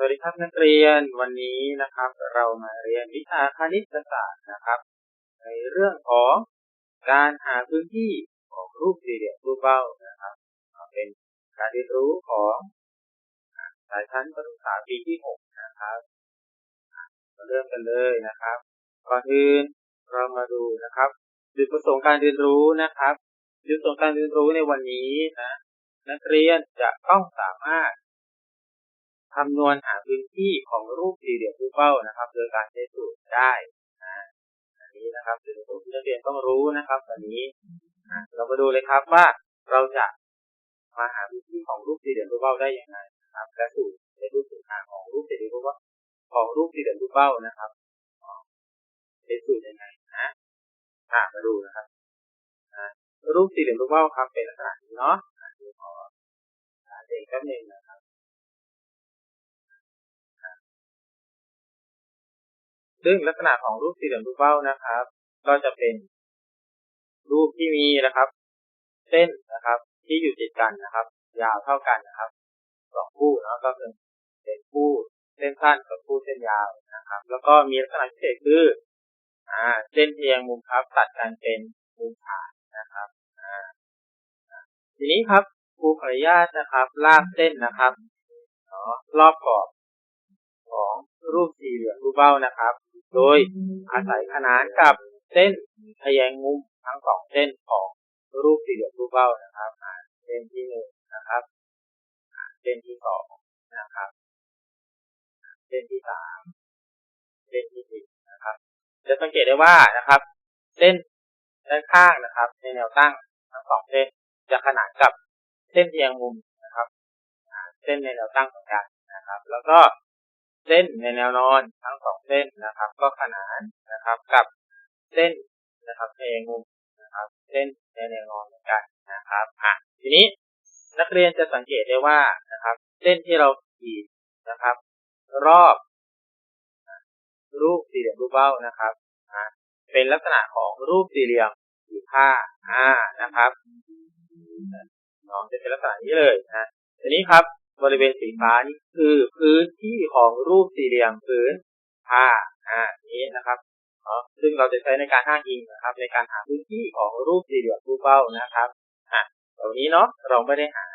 สวัสดีครับนักเรียนวันนี้นะครับ เรามาเรียนวิชาคณิตศาสตร์นะครับ ในเรื่องของการหาพื้นที่ของรูปสี่เหลี่ยมรูปเบ้านะครับเป็นการเรียนรู้ของสายชั้นประถมศึกษาปีที่หกนะครับมาเริ่มกันเลยนะครับก่อนอื่นเรามาดูนะครับจุดประสงค์การเรียนรู้นะครับจุดประสงค์การเรียนรู้ในวันนี้นะนักเรียนจะต้องสามารถ คำนวณหาพื้นที่ของรูปสี่เหลี่ยมรูปเป้านะครับ โดยการใช้สูตรได้นะอันนี้นะครับคือสูตรที่นักเรียนต้องรู้นะครับวันนี้เรามาดูเลยครับว่าเราจะมาหาพื้นที่ของรูปสี่เหลี่ยมรูปเป้าได้อย่างไรนะครับและสูตรในรูปสูตรหาของรูปสี่เหลี่ยมรูปเป้าของรูปสี่เหลี่ยมรูปเป้านะครับเป็นสูตรยังไงนะมาดูนะครับรูปสี่เหลี่ยมรูปเป้าครับเป็นลักษณะนี้เนาะขอเด็กแป๊บนึงนะ ซึ่งลักษณะของรูปสี่เหลี่ยมรูปเป้านะครับ ก็จะเป็น รูปที่มีนะครับ เส้นนะครับ ที่อยู่ติดกันนะครับ ยาวเท่ากันนะครับสองคู่นะก็คือเป็นคู่เส้นสั้นกับคู่เส้นยาวนะครับ แล้วก็มีลักษณะพิเศษคืออ่า เส้นเทียงมุมครับ ตัดกันเป็นมุมขาดนะครับอ่าทีนี้ครับครูขออนุญาตนะครับ ลากเส้นนะครับเนาะรอบกรอบของรูปสี่เหลี่ยมรูปเบ้านะครับ โดยอาศัยขนานกับเส้นทแยงมุมทั้งสองเส้นของรูปสี่เหลี่ยมรูปเบ้านะครับเส้นที่หนึ่งนะครับเส้นที่สองนะครับเส้นที่สามเส้นที่สี่นะครับ จะสังเกตได้ว่านะครับ เส้นด้านข้างนะครับ ในแนวตั้งทั้งสองเส้นจะขนานกับเส้นเทียงมุมนะครับ เส้นในแนวตั้งเหมือนกันนะครับ แล้วก็ เส้นในแนวนอนทั้งสองเส้นนะครับ ก็ขนานนะครับ กับเส้นนะครับเทียงมุมนะครับ เส้นในแนวนอนเหมือนกันนะครับอะทีนี้นักเรียนจะสังเกตได้ว่านะครับ เส้นที่เราขีดนะครับ รอบ รูปสี่เหลี่ยมรูปเบ้านะครับเป็นลักษณะของรูปสี่เหลี่ยมผืนผ้าอ่านะครับน้องจะเป็นลักษณะนี้เลยนะทีนี้ครับ บริเวณสีฟ้านี่คือพื้นที่ของรูปสี่เหลี่ยมพื้นผ้าอ่านี้นะครับอ๋อซึ่งเราจะใช้ในการอ้างอิงนะครับ ในการหาพื้นที่ของรูปสี่เหลี่ยมรูปเป้านะครับอ่าตรงนี้เนาะเราไม่ได้หา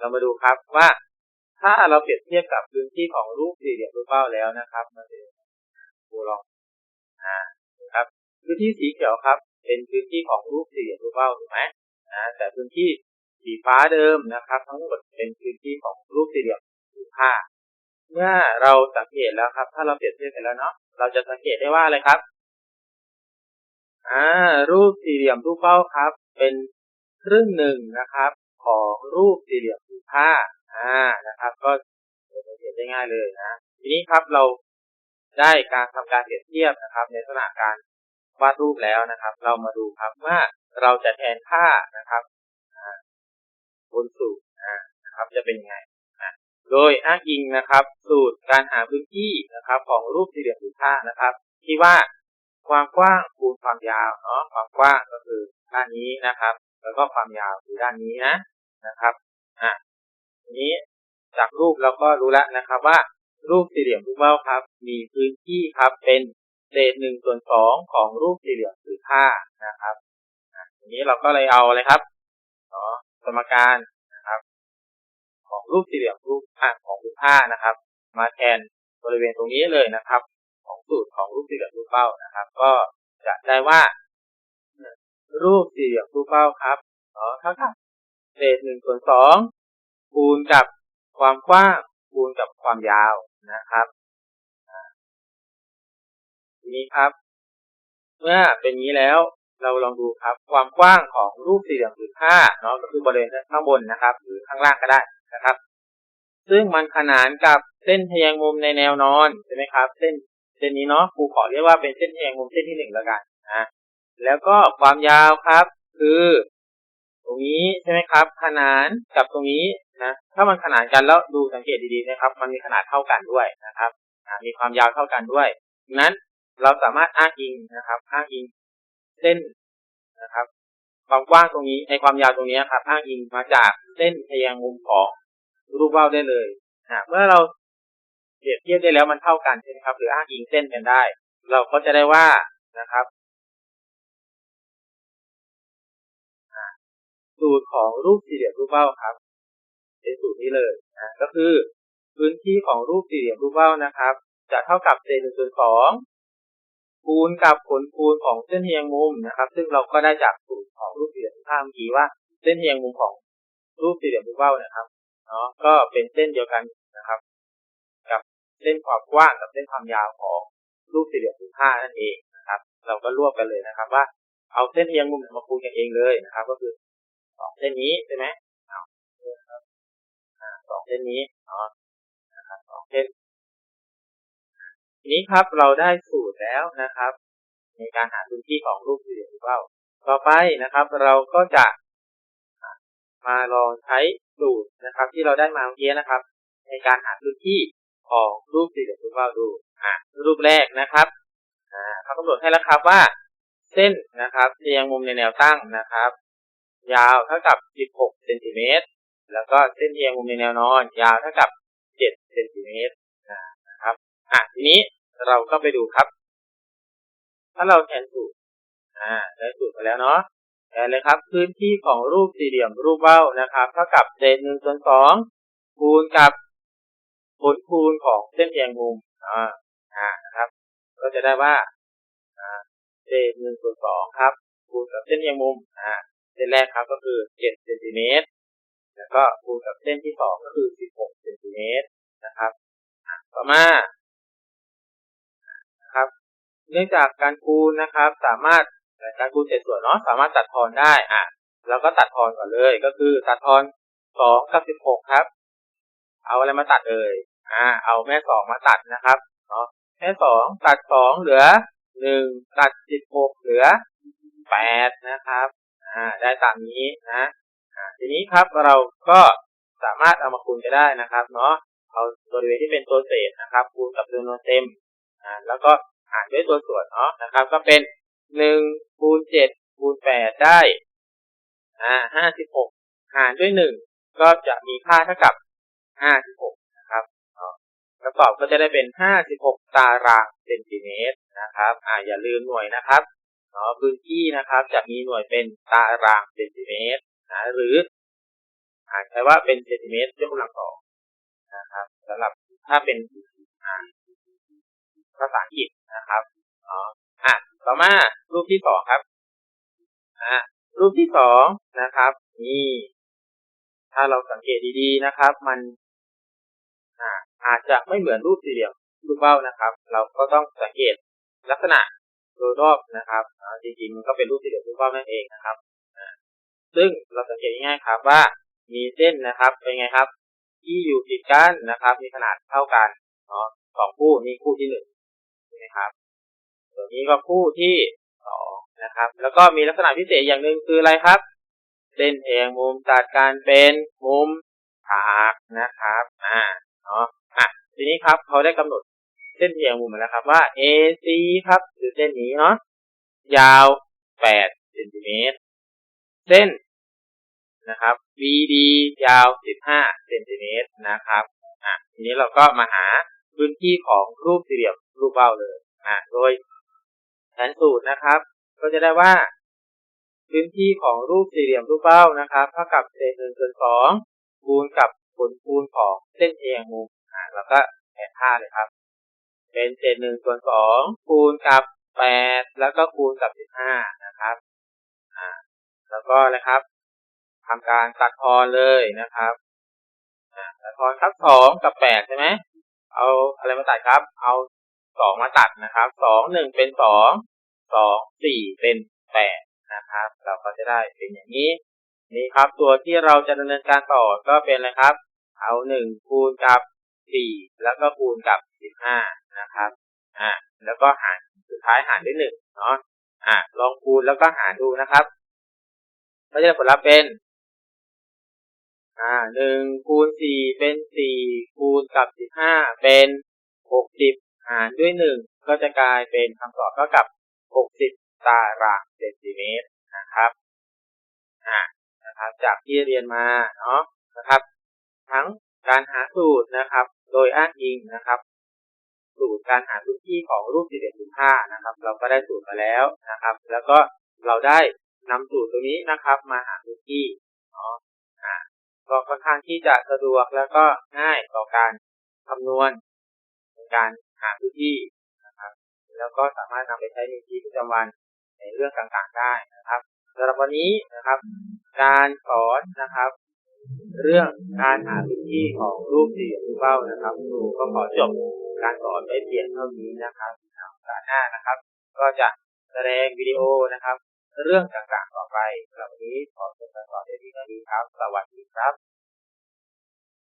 เรามาดูครับว่าถ้าเราเปรียบเทียบกับพื้นที่ของรูปสี่เหลี่ยมรูปเป้าแล้วนะครับมาดูดูลองอ่าครับพื้นที่สีเขียวครับ เป็นพื้นที่ของรูปสี่เหลี่ยมรูปเป้าถูกไหมนะแต่พื้นที่ สีฟ้าเดิมนะครับ ทั้งหมดเป็นพื้นที่ของรูปสี่เหลี่ยมผืนผ้า เมื่อเราสังเกตแล้วครับ ถ้าเราเปรียบเทียบกันแล้วเนาะเราจะสังเกตได้ว่าอะไรครับอ่ารูปสี่เหลี่ยมรูปเป้าครับ เป็นครึ่งหนึ่งนะครับ ของรูปสี่เหลี่ยมผืนผ้าอ่านะครับ ก็สังเกตได้ง่ายเลยนะทีนี้ครับเราได้การทำการเปรียบเทียบนะครับ ในลักษณะการวาดรูปแล้วนะครับ เรามาดูครับว่าเราจะแทนค่านะครับ บนสูตรนะครับจะเป็นยังไงโดยอ้างอิงนะครับ สูตรการหาพื้นที่นะครับ ของรูปสี่เหลี่ยมผืนผ้านะครับ ที่ว่าความกว้างคูณความยาวเนาะความกว้างก็คือด้านนี้นะครับ แล้วก็ความยาวคือด้านนี้นะนะครับอะทีนี้จากรูปเราก็รู้แล้วนะครับว่ารูปสี่เหลี่ยมรูปเบ้าครับ มีพื้นที่ครับเป็นเศษหนึ่งส่วนสองของรูปสี่เหลี่ยมผืนผ้านะครับทีนี้เราก็เลยเอาอะไรครับเนาะ สมการนะครับ ของรูปสี่เหลี่ยมรูปผ้าของรูปผ้านะครับ มาแทนบริเวณตรงนี้เลยนะครับ ของสูตรของรูปสี่เหลี่ยมรูปเป้านะครับ ก็จะได้ว่า รูปสี่เหลี่ยมรูปเป้าครับอ๋อเท่ากับเศษหนึ่งส่วนสองคูณกับความกว้างคูณกับความยาวนะครับทีนี้ครับ เมื่อเป็นนี้แล้ว เราลองดูครับ ความกว้างของรูปสี่เหลี่ยมผืนผ้าเนาะก็คือบริเวณข้างบนนะครับ หรือข้างล่างก็ได้นะครับ ซึ่งมันขนานกับเส้นทแยงมุมในแนวนอนใช่ไหมครับ เส้นเส้นนี้เนาะครูขอเรียกว่าเป็นเส้นทแยงมุมเส้นที่หนึ่งแล้วกันนะแล้วก็ความยาวครับ คือ ตรงนี้ใช่ไหมครับ ขนานกับตรงนี้นะถ้ามันขนานกันแล้วดูสังเกตดีๆนะครับ มันมีขนาดเท่ากันด้วยนะครับมีความยาวเท่ากันด้วยดังนั้นเราสามารถอ้างอิงนะครับ อ้างอิง เส้นนะครับความกว้างตรงนี้ในความยาวตรงนี้ครับอ้างอิงมาจากเส้นทแยงมุมของรูปเบ้าได้เลยนะเมื่อเราเปรียบเทียบได้แล้วมันเท่ากันใช่ไหมครับ หรืออ้างอิงเส้นกันได้ เราก็จะได้ว่านะครับสูตรของรูปสี่เหลี่ยมรูปเบ้าครับ เป็นสูตรนี้เลยนะก็คือพื้นที่ของรูปสี่เหลี่ยมรูปเบ้านะครับ จะเท่ากับเศษหนึ่งส่วนสอง คูณกับผลคูณของเส้นเทียงมุมนะครับ ซึ่งเราก็ได้จากสูตรของรูปสี่เหลี่ยมข้ามกี้ว่าเส้นเทียงมุมของรูปสี่เหลี่ยมรูปเบ้านะครับเนาะก็เป็นเส้นเดียวกันนะครับ กับเส้นความกว้างกับเส้นความยาวของรูปสี่เหลี่ยมรูปห้านั่นเองนะครับ เราก็รวบกันเลยนะครับ ว่าเอาเส้นเทียงมุมมาคูณกันเองเลยนะครับ ก็คือสองเส้นนี้ใช่ไหมสองเส้นนี้เนาะนะครับสองเส้น ทีนี้ครับเราได้สูตรแล้วนะครับ ในการหาพื้นที่ของรูปสี่เหลี่ยมรูปเบ้าต่อไปนะครับ เราก็จะมาลองใช้สูตรนะครับ ที่เราได้มาเมื่อกี้นะครับ ในการหาพื้นที่ของรูปสี่เหลี่ยมรูปเบ้าดูอ่ารูปแรกนะครับอ่าเขากำหนดให้แล้วครับว่า เส้นนะครับเรียงมุมในแนวตั้งนะครับ ยาวเท่ากับ 16เซนติเมตรแล้วก็เส้นเรียงมุมในแนวนอน ยาวเท่ากับ 7เซนติเมตร อะทีนี้เราก็ไปดูครับ ถ้าเราแทนสูตร อ่าได้สูตรมาแล้วเนาะแทนเลยครับ พื้นที่ของรูปสี่เหลี่ยมรูปเบ้านะครับเท่ากับเศษหนึ่งส่วนสองคูณกับผลคูณของเส้นเรียงมุมอ่าอ่านะครับ ก็จะได้ว่าอ่าเศษหนึ่งส่วนสองครับ คูณกับเส้นเรียงมุมอ่าเส้นแรกครับก็คือ7เซนติเมตรแล้วก็คูณกับเส้นที่สองก็คือ16เซนติเมตรนะครับ ต่อมานะครับ เนื่องจากการคูณนะครับ สามารถการคูณเศษส่วนเนาะสามารถตัดทอนได้อะเราก็ตัดทอนก่อนเลยก็คือตัดทอน2กับ16ครับ เอาอะไรมาตัดเอ่ยอ่าเอาแม่สองมาตัดนะครับเนาะแม่สองตัดสองเหลือหนึ่งตัดสิบหกเหลือแปดนะครับอ่าได้ตามนี้นะอ่าทีนี้ครับเราก็สามารถเอามาคูณก็ได้นะครับเนาะเอาบริเวณที่เป็นตัวเศษนะครับ คูณกับจำนวนเต็มอ่าแล้วก็ หารด้วยตัวส่วนเนาะนะครับ ก็เป็นหนึ่งคูณเจ็ดคูณแปดได้อ่าห้าสิบหกหารด้วยหนึ่งก็จะมีค่าเท่ากับห้าสิบหกนะครับคำตอบก็จะได้เป็นห้าสิบหกตารางเซนติเมตรนะครับ อ่าอย่าลืมหน่วยนะครับเนาะพื้นที่นะครับ จะมีหน่วยเป็นตารางเซนติเมตรนะหรืออาจใช้ว่าเป็นเซนติเมตรยกกำลังสองนะครับสำหรับถ้าเป็นอ่า ภาษาอังกฤษนะครับอ๋ออะต่อมารูปที่สองครับอ่ารูปที่สองนะครับ นี่ ถ้าเราสังเกตดีๆนะครับ มันอ่าอาจจะไม่เหมือนรูปสี่เหลี่ยมรูปเบ้านะครับ เราก็ต้องสังเกตลักษณะโดยรอบนะครับจริงๆมันก็เป็นรูปสี่เหลี่ยมรูปเบ้านั่นเองนะครับซึ่งเราสังเกตง่ายๆครับว่ามีเส้นนะครับ เป็นไงครับ ที่อยู่ติดกันนะครับ มีขนาดเท่ากันเนาะสองคู่นี่คู่ที่หนึ่ง นะครับ ตัวนี้ก็คู่ที่สองนะครับ แล้วก็มีลักษณะพิเศษอย่างหนึ่งคืออะไรครับเส้นแทงมุมตัดการเป็นมุมฉากนะครับ อ่า เนาะอะ ทีนี้ครับเขาได้กำหนดเส้นเทียงมุมแล้วครับว่า AC ครับคือเส้นนี้เนาะ ยาว8เซนติเมตร เส้นนะครับ VD ยาว 15เซนติเมตรนะครับ อะ ทีนี้เราก็มาหาพื้นที่ของรูปสี่เหลี่ยม รูปเบาเลย อะโดยแผนสูตรนะครับ ก็จะได้ว่า พื้นที่ของรูปสี่เหลี่ยมรูปเบ้านะครับเท่ากับเศษหนึ่งส่วนสองคูณกับผลคูณของเส้นเอียงมุมอ่าแล้วก็แทนค่าเลยครับ เป็นเศษหนึ่งส่วนสองคูณกับแปดแล้วก็คูณกับสิบห้านะครับอ่าแล้วก็นะครับทำการตัดทอนเลยนะครับอ่าตัดทอนครับสองกับแปดใช่ไหมเอาอะไรมาตัดครับ เอา สองมาตัดนะครับสองหนึ่งเป็นสองสองสี่เป็นแปดนะครับ เราก็จะได้เป็นอย่างนี้ นี่ครับ ตัวที่เราจะดำเนินการต่อก็เป็นอะไรครับ เอาหนึ่งคูณกับสี่แล้วก็คูณกับสิบห้านะครับอ่าแล้วก็หารสุดท้ายหารด้วยหนึ่งเนาะอ่าลองคูณแล้วก็หารดูนะครับก็จะได้ผลลัพธ์เป็นอ่าหนึ่งคูณสี่เป็นสี่คูณกับสิบห้าเป็นหกสิบ หารด้วยหนึ่งก็จะกลายเป็นคำตอบเท่ากับหกสิบตารางเซนติเมตรนะครับอ่านะครับ จากที่เรียนมาเนาะนะครับ ทั้งการหาสูตรนะครับ โดยอ้างอิงนะครับ สูตรการหาพื้นที่ของรูปสี่เหลี่ยมผืนผ้านะครับ เราก็ได้สูตรมาแล้วนะครับ แล้วก็เราได้นำสูตรตัวนี้นะครับ มาหาพื้นที่เนาะอ่าก็ค่อนข้างที่จะสะดวกแล้วก็ง่ายต่อการคำนวณในการ หาพื้นที่นะครับ แล้วก็สามารถนำไปใช้ในชีวิตประจำวันในเรื่องต่างๆได้นะครับสำหรับวันนี้นะครับ การสอนนะครับ เรื่องการหาพื้นที่ของรูปสี่เหลี่ยมรูปเป้านะครับครูก็ขอจบการสอนไว้เพียงเท่านี้นะครับในโอกาสหน้านะครับ ก็จะแสดงวิดีโอนะครับ เรื่องต่างๆต่อไปสำหรับวันนี้ขอจบการสอนไว้เพียงเท่านี้ครับ สวัสดีครับ